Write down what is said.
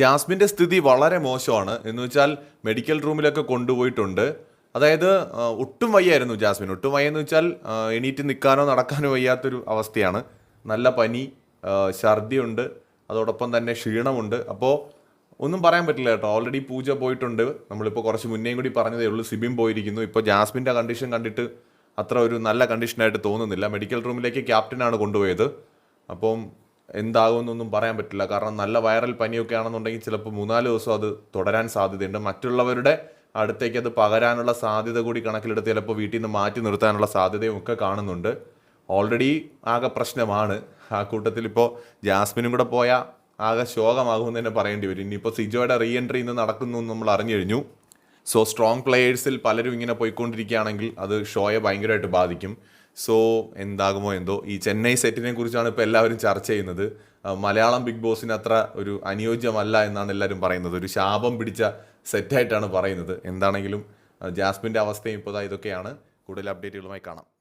ജാസ്മിന്റെ സ്ഥിതി വളരെ മോശമാണ്. എന്ന് വെച്ചാൽ മെഡിക്കൽ റൂമിലൊക്കെ കൊണ്ടുപോയിട്ടുണ്ട്. അതായത് ഒട്ടും വയ്യായിരുന്നു ജാസ്മിൻ ഒട്ടും വയ്യെന്ന് വെച്ചാൽ എണീറ്റ് നിൽക്കാനോ നടക്കാനോ വയ്യാത്തൊരു അവസ്ഥയാണ്. നല്ല പനി ഛർദിയുണ്ട്. അതോടൊപ്പം തന്നെ ക്ഷീണമുണ്ട്. അപ്പോൾ ഒന്നും പറയാൻ പറ്റില്ല കേട്ടോ. ഓൾറെഡി പൂജ പോയിട്ടുണ്ട്. നമ്മളിപ്പോൾ കുറച്ച് മുന്നേയും കൂടി പറഞ്ഞതേ ഉള്ളൂ. സിബിൻ പോയിരിക്കുന്നു. ഇപ്പോൾ ജാസ്മിന്റെ കണ്ടീഷൻ കണ്ടിട്ട് അത്ര ഒരു നല്ല കണ്ടീഷനായിട്ട് തോന്നുന്നില്ല. മെഡിക്കൽ റൂമിലേക്ക് ക്യാപ്റ്റനാണ് കൊണ്ടുപോയത്. അപ്പം എന്താകുമെന്നൊന്നും പറയാൻ പറ്റില്ല. കാരണം നല്ല വൈറൽ പനിയൊക്കെ ആണെന്നുണ്ടെങ്കിൽ ചിലപ്പോൾ മൂന്നാൽ ദിവസം അത് തുടരാൻ സാധ്യതയുണ്ട്. മറ്റുള്ളവരുടെ അടുത്തേക്ക് അത് പകരാനുള്ള സാധ്യത കൂടി കണക്കിലെടുത്ത് ചിലപ്പോൾ വീട്ടിൽ നിന്ന് മാറ്റി നിർത്താനുള്ള സാധ്യതയും ഒക്കെ കാണുന്നുണ്ട്. ഓൾറെഡി ആകെ പ്രശ്നമാണ്. ആ കൂട്ടത്തിൽ ഇപ്പോൾ ജാസ്മിനും കൂടെ പോയാൽ ആകെ ശോകമാകുമെന്ന് തന്നെ പറയേണ്ടി വരും. ഇനിയിപ്പോൾ സിജോയുടെ റീ എൻട്രി ഇന്ന് നടക്കുന്നു എന്ന് നമ്മൾ അറിഞ്ഞു കഴിഞ്ഞു. സോ സ്ട്രോങ് പ്ലേയേഴ്സിൽ പലരും ഇങ്ങനെ പോയിക്കൊണ്ടിരിക്കുകയാണെങ്കിൽ അത് ഷോയെ ഭയങ്കരമായിട്ട് ബാധിക്കും. സോ എന്താകുമോ എന്തോ. ഈ ചെന്നൈ സെറ്റിനെ കുറിച്ചാണ് ഇപ്പോൾ എല്ലാവരും ചർച്ച ചെയ്യുന്നത്. മലയാളം ബിഗ് ബോസിന് അത്ര ഒരു അനുയോജ്യമല്ല എന്നാണ് എല്ലാവരും പറയുന്നത്. ഒരു ശാപം പിടിച്ച സെറ്റായിട്ടാണ് പറയുന്നത്. എന്താണെങ്കിലും ജാസ്മിന്റെ അവസ്ഥയും ഇപ്പോൾ ഇതൊക്കെയാണ്. കൂടുതൽ അപ്ഡേറ്റുകളുമായി കാണാം.